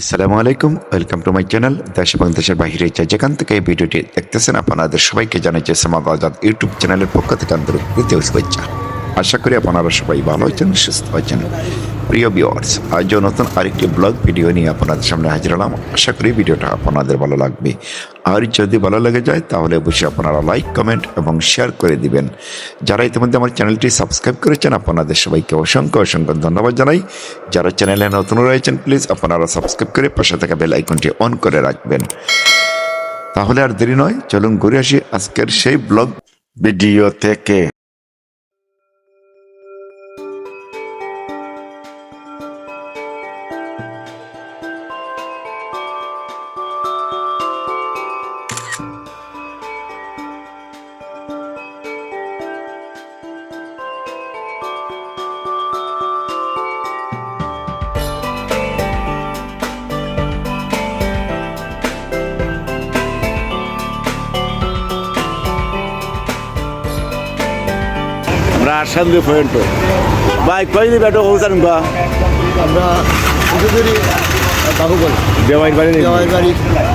আসসালামু আলাইকুম welcome to my channel দেশ এবং দেশের বাহিরে যেখান থেকে এই ভিডিওটি দেখতেছেন, আপনাদের সবাইকে জানাচ্ছি সামাদ আজাদ ইউটিউব চ্যানেলের পক্ষ থেকে আন্তরিক শুভেচ্ছা। আশা করি আপনারা সবাই ভালো আছেন, সুস্থ আছেন। প্রিয় ভিউয়ার্স আজও নতুন আরেকটি ব্লগ ভিডিও নিয়ে আপনাদের সামনে হাজির হলাম। আশা করি ভিডিওটা আপনাদের ভালো লাগবে। আর যদি ভালো লেগে যায়, তাহলে অবশ্যই আপনারা লাইক কমেন্ট এবং শেয়ার করে দিবেন। যারা ইতিমধ্যে আমার চ্যানেলটি সাবস্ক্রাইব করেছেন, আপনাদের সবাইকে অসংখ্য অসংখ্য ধন্যবাদ জানাই। যারা চ্যানেলে নতুন রয়েছেন প্লিজ আপনারা সাবস্ক্রাইব করে পাশে থাকা বেল আইকনটি অন করে রাখবেন। তাহলে আর দেরি নয়, চলুন ঘুরে আসি আজকের সেই ব্লগ ভিডিও থেকে। রাশান্দি পয়েন্ট বাইক কয়দিন বেটো জানি বা? আমরা বাড়ি বাড়ি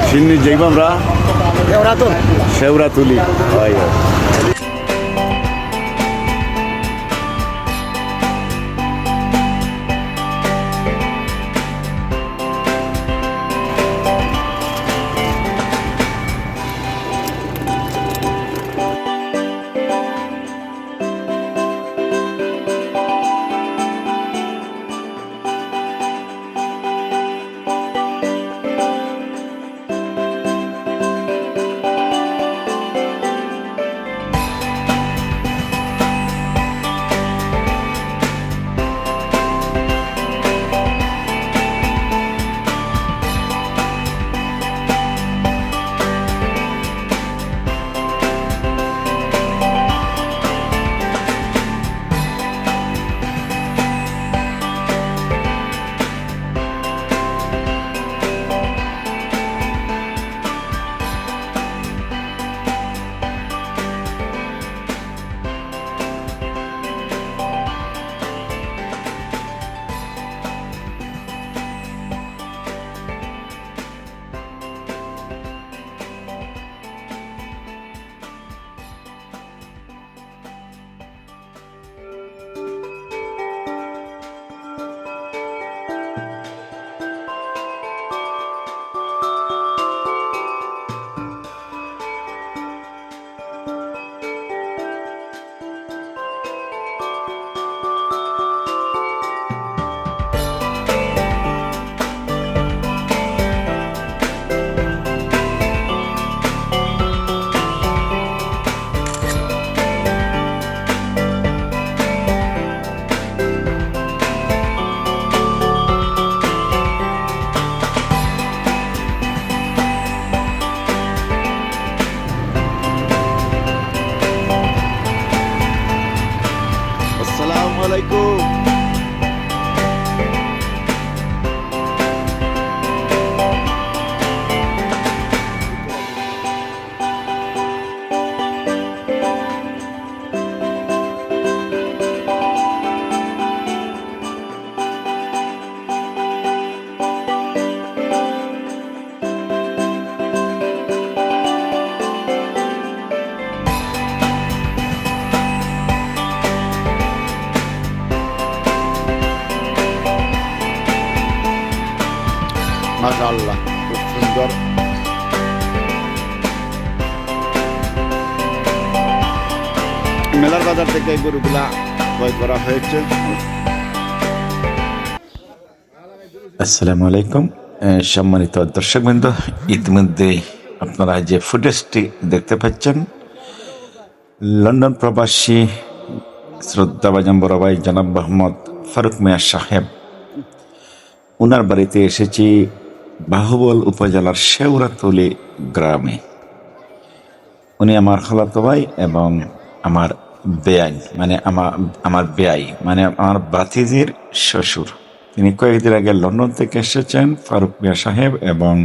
সিন্নি যাইব আমরা ওরা তো সেওরা তুলি হয়। আসসালামু আলাইকুম। সম্মানিত দর্শকবৃন্দ, ইতিমধ্যে আপনারা যে ফুটেজটি দেখতে পাচ্ছেন, লন্ডন প্রবাসী শ্রদ্ধাভাজন বড় ভাই জনাব মোহাম্মদ ফারুক মিয়া সাহেব। ওনার বাড়িতে এসেছি বাহুবল উপজেলার শেওরাতলি গ্রামে। উনি আমার খালাতো ভাই এবং আমার বেআই মানে আমার আমার বেআই মানে আমার বাতিজির শ্বশুর। তিনি কয়েকদিন আগে লন্ডন থেকে এসেছেন, ফারুক মিয়া সাহেব এবং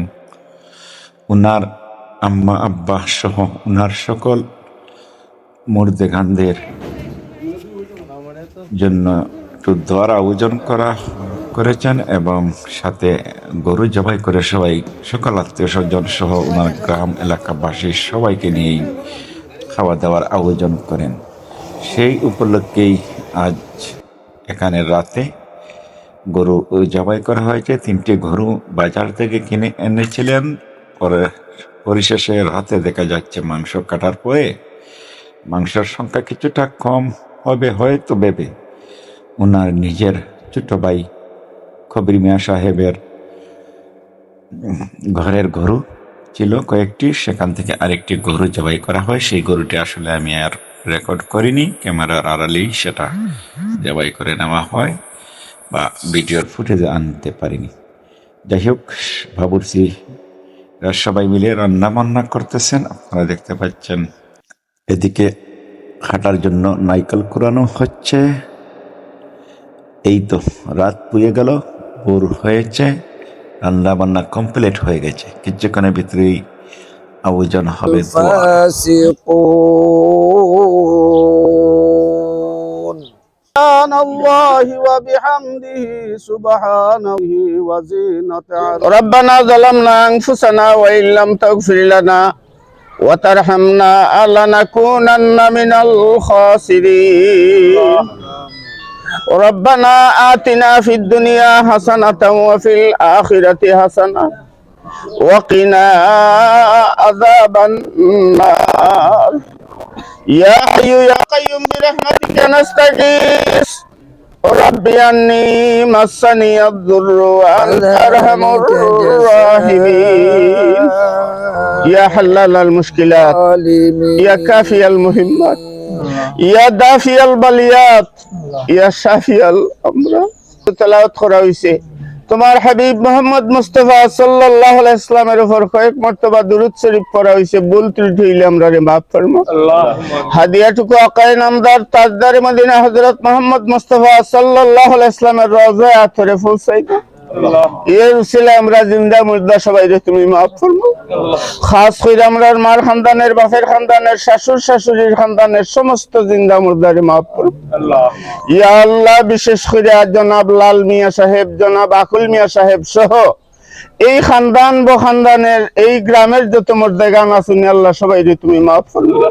উনার আম্মা আব্বা সহ উনার সকল মুর্দেগানদের জন্য একটু দোয়ার আয়োজন করা, করেছেন এবং সাথে গরু জবাই করে সবাই, সকল আত্মীয় স্বজন সহ ওনার গ্রাম এলাকাবাসী সবাইকে নিয়েই খাওয়া দাওয়ার আয়োজন করেন। সেই উপলক্ষেই আজ এখানে রাতে গরু জবাই করা হয়েছে। তিনটি গরু বাজার থেকে কিনে এনেছিলেন। পরে পরিশেষে রাতে দেখা যাচ্ছে মাংস কাটার পরে মাংসের সংখ্যা কিছুটা কম হবে হয়তো ভেবে ওনার নিজের ছোট ভাই খবির মিয়া সাহেবের ঘরের গরু ছিল কয়েকটি। সেখান থেকে আরেকটি গরু জবাই করা হয়। সেই গরুটি আসলে আমি আর রেকর্ড করিনি, ক্যামেরার আড়ালেই সেটা জবাই করে নেওয়া হয় বা ভিডিওর ফুটেজ আনতে পারিনি। যাই হোক ভাবুরছি সবাই মিলে রান্না বান্না করতেছেন। আপনারা দেখতে পাচ্ছেন, এদিকে হাঁটার জন্য নাইকেল কুড়ানো হচ্ছে। এই তো রাত পুয়ে গেল, ভোর হয়েছে রান্না বান্না কমপ্লিট হয়ে গেছে। কিছুক্ষণের ভিতরেই আয়োজন হবে দোয়া। فاسقون سبحان الله وبحمده سبحانه وزينة عرشه ربنا ظلمنا أنفسنا وإن لم تغفر لنا وترحمنا لنكونن من الخاسرين ربنا آتنا في الدنيا حسنة وفي الآخرة حسنة وقنا عذاب النار يا حي يا قيوم برحمتك نستغيث ربي أني مسني الضر وأنت أرحم الراحمين يا حلال المشكلات يا كافي المهمات يا دافي البليات يا شافي الأمراض তেলাওয়াত করা হয়েছে তোমার হাবিব মোহাম্মদ মুস্তফা সাল্লাল্লাহু আলাইহি ইসলামের উপর কয়েক মর্তবা দুরূদ শরীফ পড়া হইছে ভুল ত্রুটি হইলে আমরা রে মাফ ফরমা হাদিয়াটুকু আকায় নামদার তাজদারে মদিনা হযরত মোহাম্মদ মুস্তফা সাল্লাল্লাহু আলাইহি ইসলামের রওজায় ফুল সাইদা এর উসিলে আমরা জিন্দা মুর্দা সবাই তুমি মাফ করব। খাস করে আমরা মার খানদানের বাপের খানদানের শাশুর শাশুড়ির খানদানের সমস্ত জিন্দা মুর্দারে মাফ করব। ইয়া আল্লাহ বিশেষ করে জনাব লাল মিয়া সাহেব জনাব আকুল মিয়া সাহেব সহ এই খানদান বো খানদানের এই গ্রামের যত মর্দেগান আছেন আল্লাহ সবাই তুমি মাফ করবে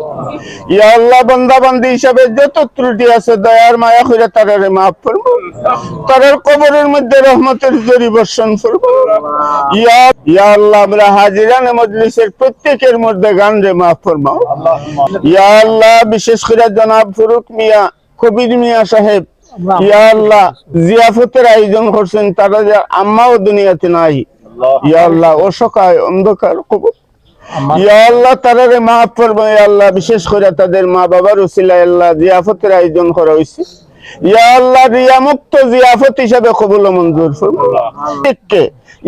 ইয়া আল্লাহ বান্দা বান্দি হিসাবে যত ত্রুটি আছে, দয়ার মায়া করে তারারে মাফ করব। তাদের কবরের মধ্যে রহমতের জরি বর্ষণ করব। ইয়া ইয়া আল্লাহ, আমরা হাজিরানে মজলিসের প্রত্যেকের মধ্যে গান রে মাফ ফরমাও ইয়া আল্লাহ, বিশেষ করে জনাব ফুরুক মিয়া, কবির মিয়া সাহেব, ইয়া আল্লাহ, জিয়াফতের আয়োজন করছেন, তারা যে আম্মাও দুনিয়াতে নাই। ইয়া আল্লাহ অসকায় অন্ধকার কবর। ইয়া আল্লাহ তারারে মাফ করবে ইয়া আল্লাহ বিশেষ করে তাদের মা বাবার উসিলা আল্লাহ জিয়াফতের আয়োজন করা হয়েছে। ইয়া আল্লাহ রিয়া মুক্ত জিয়াফত হিসাবে কবুল মঞ্জুর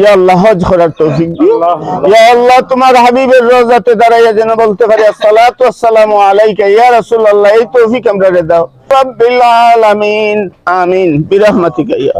ইয়া আল্লাহ হজ করার তৌফিক দিও। ইয়া আল্লাহ তোমার হাবিবের রোজাতে দাঁড়াইয়া যেন বলতে পারি আসসালাতু ওয়াসসালামু আলাইকা ইয়া রাসূলুল্লাহ এই তৌফিক আমরা রে দাও। রাব্বিল আলামিন আমিন বিরহমাতিকা ইয়া।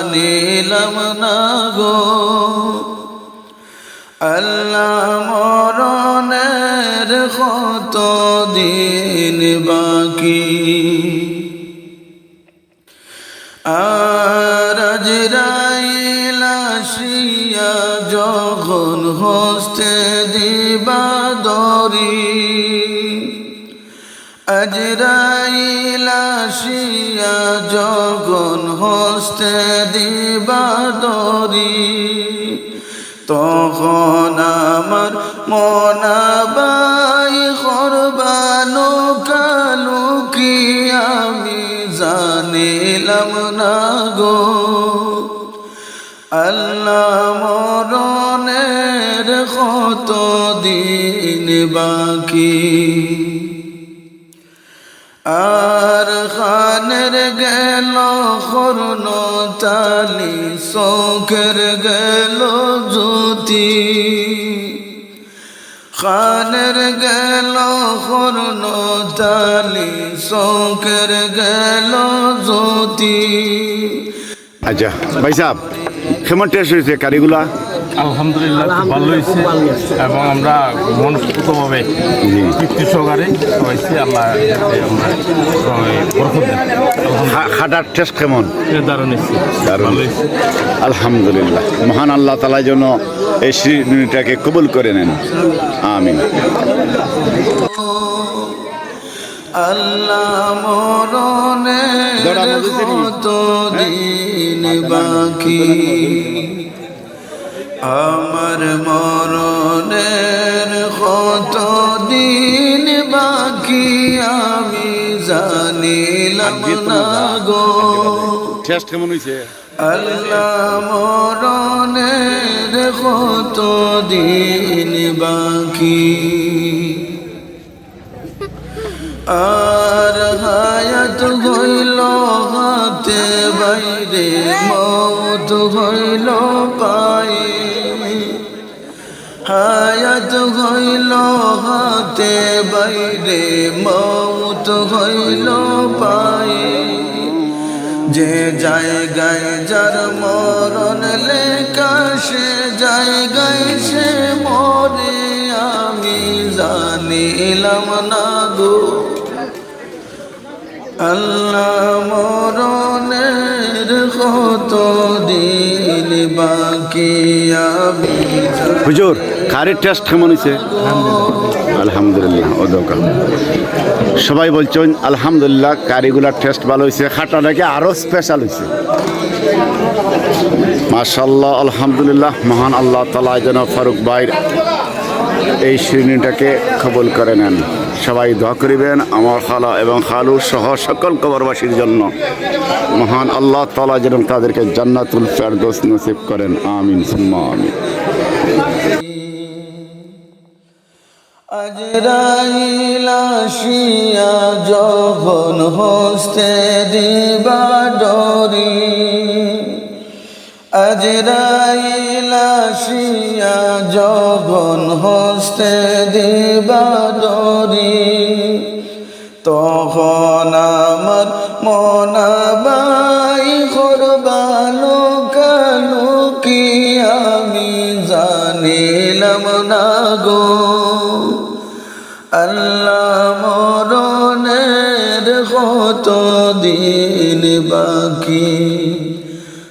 জানিলাম না গো। আল্লাহ মরণের কত দিন বাকি। আর যখন হস্তে দিবা দরি আজরাইল আসিয়া যখন হস্তে দিবা দরি তখন আমার মনাবাই করবানো কালুকি আমি জানিলাম না গো। আল্লাহ মরণের কত দিন বাকি? আর খানের গেল করুণ তালি চোখের গেল জ্যোতি। খানের গেল করুণ তালি চোখের গেল জ্যোতি। আচ্ছা ভাই সাহেব কেমন টেস্ট হয়েছে কারিগুলা? আলহামদুলিল্লাহ ভালো হয়েছে এবং আমরা মনস্ফূর্তভাবে তৃপ্তি সহকারে হয়েছে আল্লাহ খাটার টেস্ট কেমন? দারুণ হয়েছে। আলহামদুলিল্লাহ। মহান আল্লাহ তালা যেন এই শ্রীটাকে কবুল করে নেন। আমিন। আল্লাহ মরণের কত দিন বাকি আমার মরণের কত দিন বাকি আমি জানিলাম না গো টেস্ট কেমন হয়েছে আল্লাহ মরণের কত দিন বাকি আর হায়াত হইল হাতে বাইরে, মত হইল পায়ে। হায়াত হইল হাতে বাইরে, মত হইল পায়ে। যে জায়গায় যার মরণ লেখা, সে জায়গায় সে মরে। আমি জানিলাম না আল্লাহ মরণের কত দিন বাকি আমি হুজুর, কারের টেস্ট কেমন হয়েছে? আলহামদুলিল্লাহ দোকান সবাই বলছেন, আলহামদুলিল্লাহ, কারিগুলার টেস্ট ভালো হয়েছে। খাটা নাকি আরও স্পেশাল হয়েছে। মাশাল্লাহ আলহামদুলিল্লাহ, মহান আল্লাহ তালা যেন ফারুক ভাইয়ের এই শ্রেণীটাকে কবল করে নেন। সবাই দোয়া করিবেন আমার খালা এবং খালু সহ সকল কবরবাসীর জন্য। মহান আল্লাহ তালা যেন তাদেরকে জান্নাতুল ফেরদোস নসিব করেন। আমিন, সুম্মা আমিন। আজরাইলাশিয়া যখন হস্তে দিবা ডরি আজরাইলাশিয়া যখন হস্তে দিবা ডরি তখন আমার মনাবাই করবালো কালো কি আমি জানিলাম না গো। আল্লাহ মরণের কত দিন বাকি?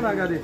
না গাড়ি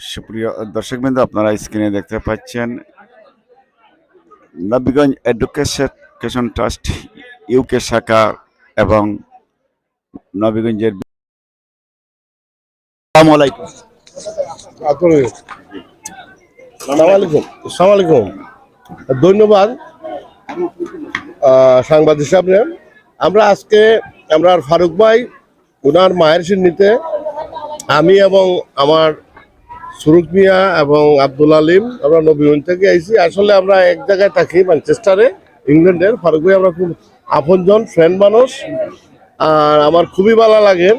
সুপ্রিয় দর্শকবৃন্দ, আপনারা স্ক্রিনে দেখতে পাচ্ছেন নবীগঞ্জ এডুকেশন ট্রাস্ট ইউকে শাখা এবং নবীগঞ্জের ধন্যবাদ সাংবাদিক সাহেব আমরা আজকে, আমরা ফারুক ভাই ওনার মায়ের সিন্নিতে আমি এবং আমার সুরুক মিয়া এবং আব্দুল আলিম আমরা নবীগঞ্জ থেকে আইছি। আসলে আমরা এক জায়গায় থাকি ম্যানচেস্টারে ইংল্যান্ডের। ফারুক ভাই আমরা খুব আপনজন ফ্রেন্ড মানুষ। আর আমার খুবই ভালো লাগে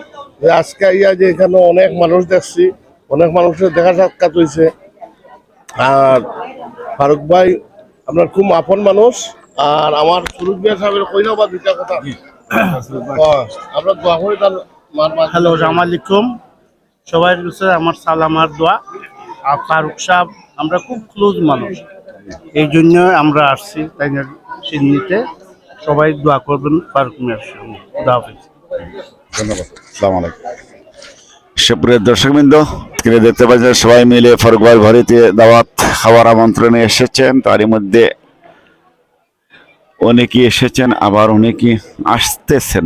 যে আজকে ইয়া যে এখানে অনেক মানুষ দেখছি অনেক মানুষের দেখা সাক্ষাৎ হয়েছে আর ফারুক ভাই আপনার খুব আপন মানুষ। আর আমার সুরুক মিয়া সাহেবের কইলেও বা দুইটা কথা। আমরা দোয়া করি তার মার মাঝে- হ্যালো আলাইকুম। সবাই কাছে আমার সালাম আর দোয়া। আর ফারুক সাহেব, আমরা খুব ক্লোজ মানুষ। এই জন্য আমরা আসছি তাই সিডনিতে সবাই দোয়া করবেন ফারুক মিয়ার সঙ্গে হাফিজ ধন্যবাদ। সুপ্রিয় দর্শকবৃন্দ, তিনি দেখতে পাচ্ছেন সবাই মিলে ফারুক ভাই ঘরেতে দাওয়াত খাওয়ার আমন্ত্রণে এসেছেন। তারই মধ্যে অনেকে এসেছেন, আবার অনেকে আসতেছেন।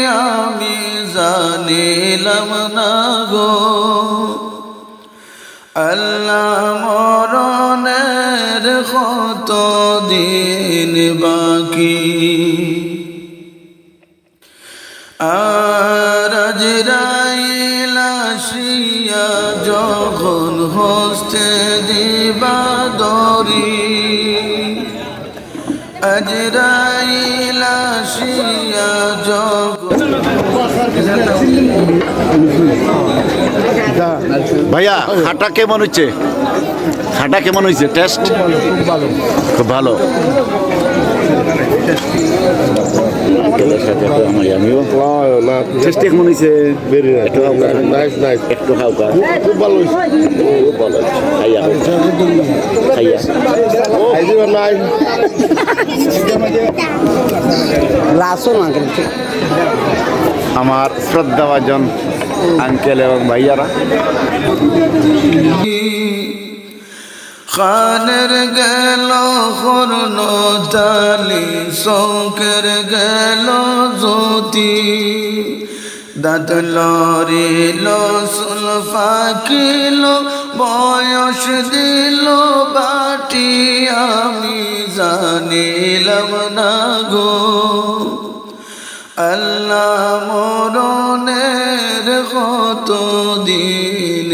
জানিলাম না গো। আল্লাহ মরণের কত দিন বাকি। আর আজরাইলা শিয়া যখন হস্তে দিবা ভাইয়া খাটা কেমন হচ্ছে খাটা কেমন হয়েছে টেস্ট খুব ভালো। খুব ভালো। আমার শ্রদ্ধাভাজন আঙ্কেল এবং ভাইয়ারা খানের গেল হরণ তালি শঙ্কের গেল জ্যোতি। দাঁত লরিল সুল ফাঁকিল বয়স দিল বাটি, আমি জানিলাম না গো। আল্লাহ মরণের কত দিন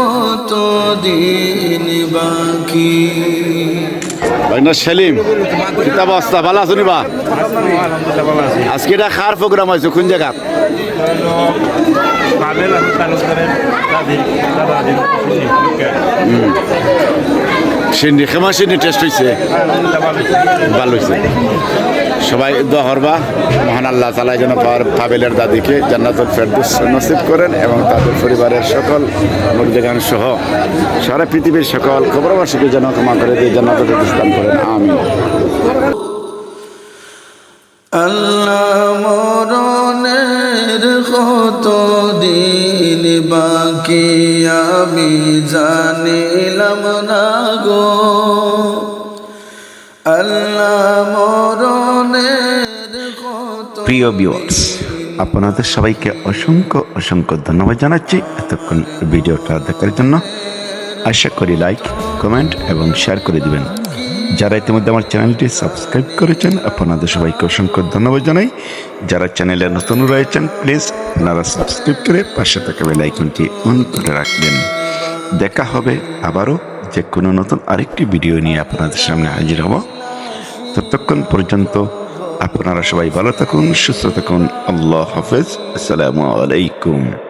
কত দিন বাকি। ভাইনা সেলিম কিতা অবস্থা ভালো আছো নিবা? আজকে এটা খার প্রোগ্রাম হয়েছে কোন জায়গা। সিন্ডি, খেমা সিন্ডি টেস্ট হয়েছে ভালো হয়েছে সবাই দোয়া করবা। মহান আল্লাহ তালা যেন পাবেলের দাদিকে জান্নাতুল ফেরদুস নসিব করেন এবং তাদের পরিবারের সকল মুরজাগান সহ সারা পৃথিবীর সকল খবরবাসীকে যেন ক্ষমা করে দিয়ে জান্নাতুল দান করেন। আমি আল্লাহ কত দিন বাকি আমি জানিলাম না গো। আল্লাহ মরণের প্রিয় ভিউয়ার্স আপনাদের সবাইকে অসংখ্য অসংখ্য ধন্যবাদ জানাচ্ছি এতক্ষণ ভিডিওটা দেখার জন্য। আশা করি লাইক কমেন্ট এবং শেয়ার করে দিবেন। যারা ইতিমধ্যে আমার চ্যানেলটি সাবস্ক্রাইব করেছেন, আপনাদের সবাইকে অসংখ্য ধন্যবাদ জানাই। যারা চ্যানেলে নতুন রয়েছেন, প্লিজ আপনারা সাবস্ক্রাইব করে পাশে থাকা বেল আইকনটি অন করে রাখবেন। দেখা হবে আবারও যে কোনো নতুন আরেকটি ভিডিও নিয়ে আপনাদের সামনে হাজির হব। ততক্ষণ পর্যন্ত আপনারা সবাই ভালো থাকুন, সুস্থ থাকুন। আল্লাহ হাফেজ। আসসালামু আলাইকুম।